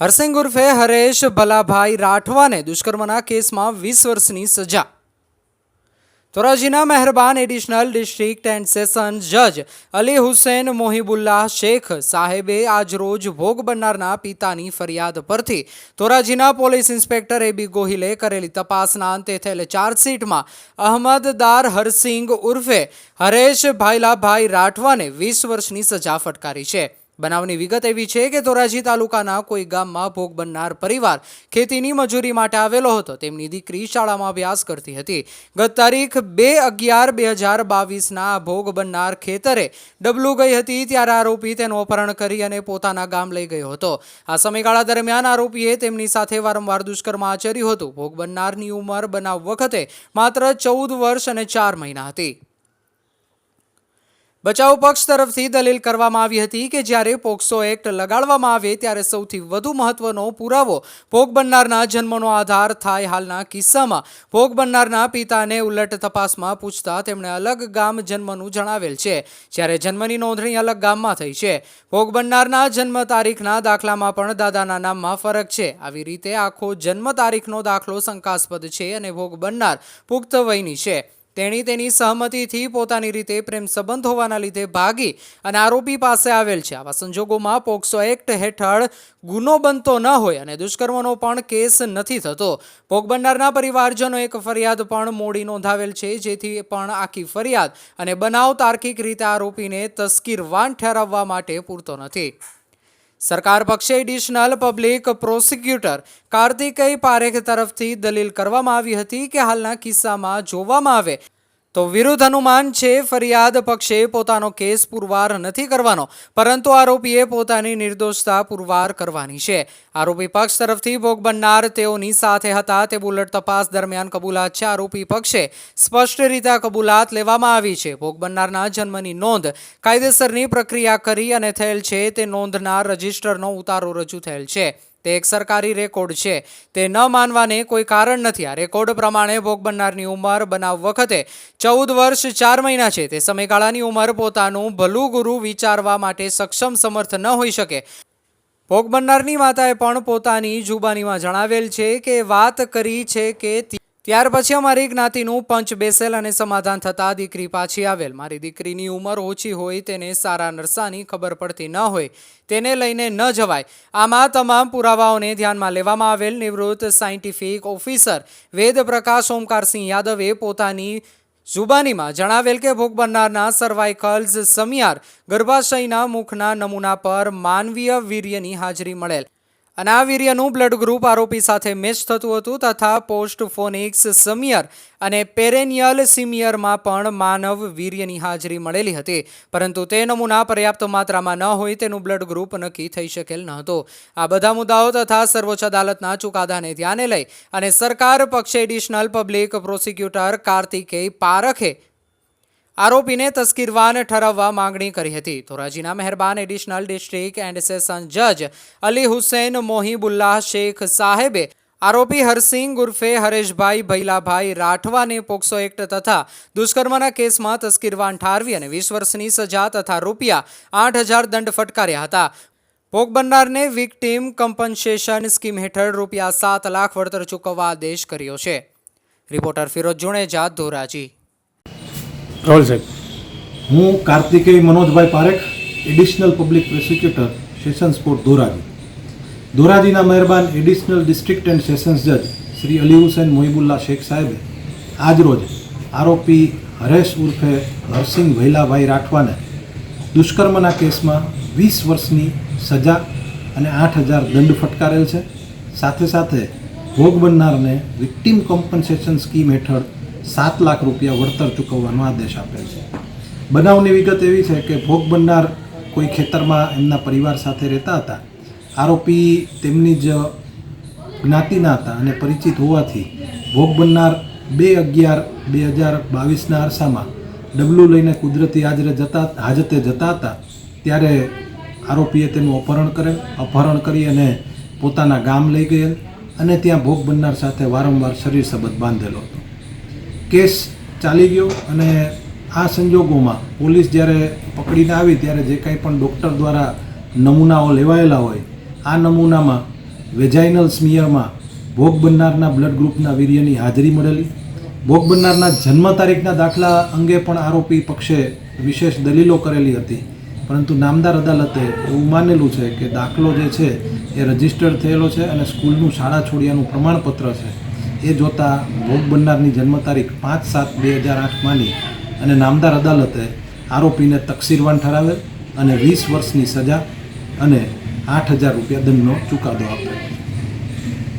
હરસિંગ ઉર્ફે હરેશ ભલાભાઈ રાઠવાને દુષ્કર્મના કેસમાં વીસ વર્ષની સજા. ધોરાજીના મહેરબાન એડિશનલ ડિસ્ટ્રિક્ટ એન્ડ સેશન જજ અલી હુસેન મોહિબુલ્લાહ શેખ સાહેબે આજરોજ ભોગ બનનારના પિતાની ફરિયાદ પરથી ધોરાજીના પોલીસ ઇન્સ્પેક્ટર એબી ગોહિલે કરેલી તપાસના અંતે થયેલ ચાર્જશીટમાં અહમદદાર હરસિંગ ઉર્ફે હરેશ ભાઈલાભાઈ રાઠવાને વીસ વર્ષની સજા ફટકારી છે. બનાવની વિગત એવી છે કે ધોરાજી તાલુકાના કોઈ ગામમાં ભોગ બનનાર પરિવાર ખેતીની મજૂરી માટે આવેલો હતો. તેમની દીકરી શાળામાં અભ્યાસ કરતી હતી. ગત તારીખ બે અગિયાર બે હજાર બાવીસના ભોગ બનનાર ખેતરે ડબલું ગઈ હતી ત્યારે આરોપી તેનું અપહરણ કરી અને પોતાના ગામ લઈ ગયો હતો. આ સમયગાળા દરમિયાન આરોપીએ તેમની સાથે વારંવાર દુષ્કર્મ આચર્યું હતું. ભોગ બનનારની ઉંમર બનાવ વખતે માત્ર ચૌદ વર્ષ અને ચાર મહિના હતી. બચાવ પક્ષ તરફથી દલીલ કરવામાં આવી હતી કે જ્યારે પોક્સો એક્ટ લગાડવામાં આવે ત્યારે સૌથી વધુ મહત્વનો પુરાવો ભોગ બનનારના જન્મનો આધાર થાય હાલના કિસ્સામાં. ભોગ બનનારના પિતાને ઉલટ તપાસમાં પૂછતા તેમણે અલગ ગામ જન્મનું જણાવેલ છે, જ્યારે જન્મની નોંધણી અલગ ગામમાં થઈ છે. ભોગ બનનારના જન્મ તારીખના દાખલામાં પણ દાદાના નામમાં ફરક છે. આવી રીતે આખો જન્મ તારીખનો દાખલો શંકાસ્પદ છે અને ભોગ બનનાર પુખ્ત વયની છે. તેણી તેની સહમતિથી પોતાની રીતે પ્રેમ સંબંધ હોવાના લીધે ભાગી અને આરોપી પાસે આવેલ છે. આવા સંજોગોમાં પોક્સો એક્ટ હેઠળ ગુનો બનતો ન હોય અને દુષ્કર્મનો પણ કેસ નથી થતો. ભોગ બનનારના પરિવારજનો એક ફરિયાદ પણ મોડી નોંધાવેલ છે, જેથી પણ આખી ફરિયાદ અને બનાવ તાર્કિક રીતે આરોપીને તસ્કીરવાન ઠેરવવા માટે પૂરતો નથી. સરકાર પક્ષે additional public prosecutor Kartikeya Parekh તરફથી દલીલ કરવામાં આવી હતી કે હાલના કિસ્સામાં જોવામાં આવે તો વિરુદ્ધ અનુમાન છે, ફરિયાદ પક્ષે પોતાનો કેસ પુરવાર નથી કરવાનો, પરંતુ આરોપીએ પોતાની નિર્દોષતા પુરવાર કરવાની છે. આરોપી પક્ષ તરફથી ભોગ બનનાર તેઓની સાથે હતા. તે બુલેટ તપાસ દરમિયાન કબૂલાત છે. આરોપી પક્ષે સ્પષ્ટ રીતે આ કબૂલાત લેવામાં આવી છે. ભોગ બનનારના જન્મની નોંધ કાયદેસરની પ્રક્રિયા કરી અને થયેલ છે. તે નોંધના રજિસ્ટરનો ઉતારો રજૂ થયેલ છે. તે એક સરકારી રેકોર્ડ છે. તે ન માનવાને કોઈ કારણ નથી. આ રેકોર્ડ પ્રમાણે ભોગ બનનારની ઉંમર બનાવ વખતે ચૌદ વર્ષ ચાર મહિના છે. તે સમયગાળાની ઉંમર પોતાનું ભલું ગુરુ વિચારવા માટે સક્ષમ સમર્થ ન હોઈ શકે. ભોગ બનનારની માતાએ પણ પોતાની જુબાનીમાં જણાવેલ છે કે વાત કરી છે કે ત્યાર પછી અમારી જ્ઞાતિનું પંચ બેસેલ અને સમાધાન થતાં દીકરી પાછી આવેલ. મારી દીકરીની ઉંમર ઓછી હોય તેને સારા નરસાની ખબર પડતી ન હોય, તેને લઈને ન જવાય. આમાં તમામ પુરાવાઓને ધ્યાનમાં લેવામાં આવેલ નિવૃત્ત સાયન્ટિફિક ઓફિસર વેદ પ્રકાશ ઓમકારસિંહ યાદવે પોતાની જુબાનીમાં જણાવેલ કે ભોગ બનનારના સર્વાઇકલ્સ સમિયાર ગર્ભાશયના મુખના નમૂના પર માનવીય વીર્યની હાજરી મળેલ અને આ વીર્યનું બ્લડ ગ્રુપ આરોપી સાથે મેચ થતું હતું તથા પોસ્ટ ફોનિક્સ સમિયર અને પેરેનિયલ સિમિયરમાં પણ માનવ વીર્યની હાજરી મળેલી હતી. પરંતુ તે નમૂના પર્યાપ્ત માત્રામાં ન હોય તેનું બ્લડ ગ્રુપ નક્કી થઈ શકેલ ન હતો. આ બધા મુદ્દાઓ તથા સર્વોચ્ચ અદાલતના ચુકાદાને ધ્યાને લઈ અને સરકાર પક્ષે additional public prosecutor Kartikeya Parkhe આરોપીને તસ્કીરવાન ઠરાવવા માંગણી કરી હતી. ધોરાજીના મહેરબાન એડિશનલ ડિસ્ટ્રિક્ટ એન્ડ સેશન જજ અલી હુસેન મોહિબુલ્લાહ શેખ સાહેબે આરોપી હરસિંહ ઉર્ફે હરેશભાઈ ભૈલાભાઈ રાઠવાને પોક્સો એક્ટ તથા દુષ્કર્મના કેસમાં તસ્કીરવાન ઠારવી અને વીસ વર્ષની સજા તથા રૂપિયા આઠ હજાર દંડ ફટકાર્યા હતા. ભોગ બનનારને વિક્ટીમ કમ્પન્સેશન સ્કીમ હેઠળ રૂપિયા સાત લાખ વળતર ચૂકવવા આદેશ કર્યો છે. રિપોર્ટર ફિરોજ જુણેજા ધોરાજી. રાહુલ સાહેબ. હું Kartikeya Manojbhai Parekh, additional public prosecutor, sessions court Dhoraji. ધોરાજીના મહેરબાન એડિશનલ ડિસ્ટ્રિક્ટ એન્ડ સેશન્સ જજ શ્રી અલી હુસૈન મોહિબુલ્લા શેખ સાહેબે આજરોજ આરોપી હરેશ ઉર્ફે હરસિંહ ભૈલાભાઈ રાઠવાને દુષ્કર્મના કેસમાં વીસ વર્ષની સજા અને આઠ હજાર દંડ ફટકારેલ છે. સાથે સાથે ભોગ બનનારને વિક્ટીમ કોમ્પન્સેશન સ્કીમ હેઠળ સાત લાખ રૂપિયા વળતર ચૂકવવાનો આદેશ આપેલ છે. બનાવની વિગત એવી છે કે ભોગ બનનાર કોઈ ખેતરમાં એમના પરિવાર સાથે રહેતા હતા. આરોપી તેમની જ જ્ઞાતિના હતા અને પરિચિત હોવાથી ભોગ બનનાર બે અગિયાર બે હજાર બાવીસના અરસામાં ડબલું લઈને કુદરતી હાજરે જતા, હાજતે જતા હતા. ત્યારે આરોપીએ તેનું અપહરણ કરેલ, અપહરણ કરી અને પોતાના ગામ લઈ ગયેલ અને ત્યાં ભોગ બનનાર સાથે વારંવાર શરીર સંબંધ બાંધેલો હતો. કેસ ચાલી ગયો અને આ સંજોગોમાં પોલીસ જ્યારે પકડીને આવી ત્યારે જે કાંઈ પણ ડૉક્ટર દ્વારા નમૂનાઓ લેવાયેલા હોય, આ નમૂનામાં વેજાઇનલ સ્મિયરમાં ભોગ બનનારના બ્લડ ગ્રુપના વીર્યની હાજરી મળેલી. ભોગ બનનારના જન્મ તારીખના દાખલા અંગે પણ આરોપી પક્ષે વિશેષ દલીલો કરેલી હતી. પરંતુ નામદાર અદાલતે એવું માનેલું છે કે દાખલો જે છે એ રજીસ્ટર્ડ થયેલો છે અને સ્કૂલનું શાળા છોડ્યાનું પ્રમાણપત્ર છે. એ જોતાં ભોગ બનનારની જન્મ તારીખ પાંચ સાત બે હજાર આઠ માની અને નામદાર અદાલતે આરોપીને તકસીરવાન ઠરાવેલ અને વીસ વર્ષની સજા અને આઠ હજાર રૂપિયા દંડનો ચુકાદો આપ્યો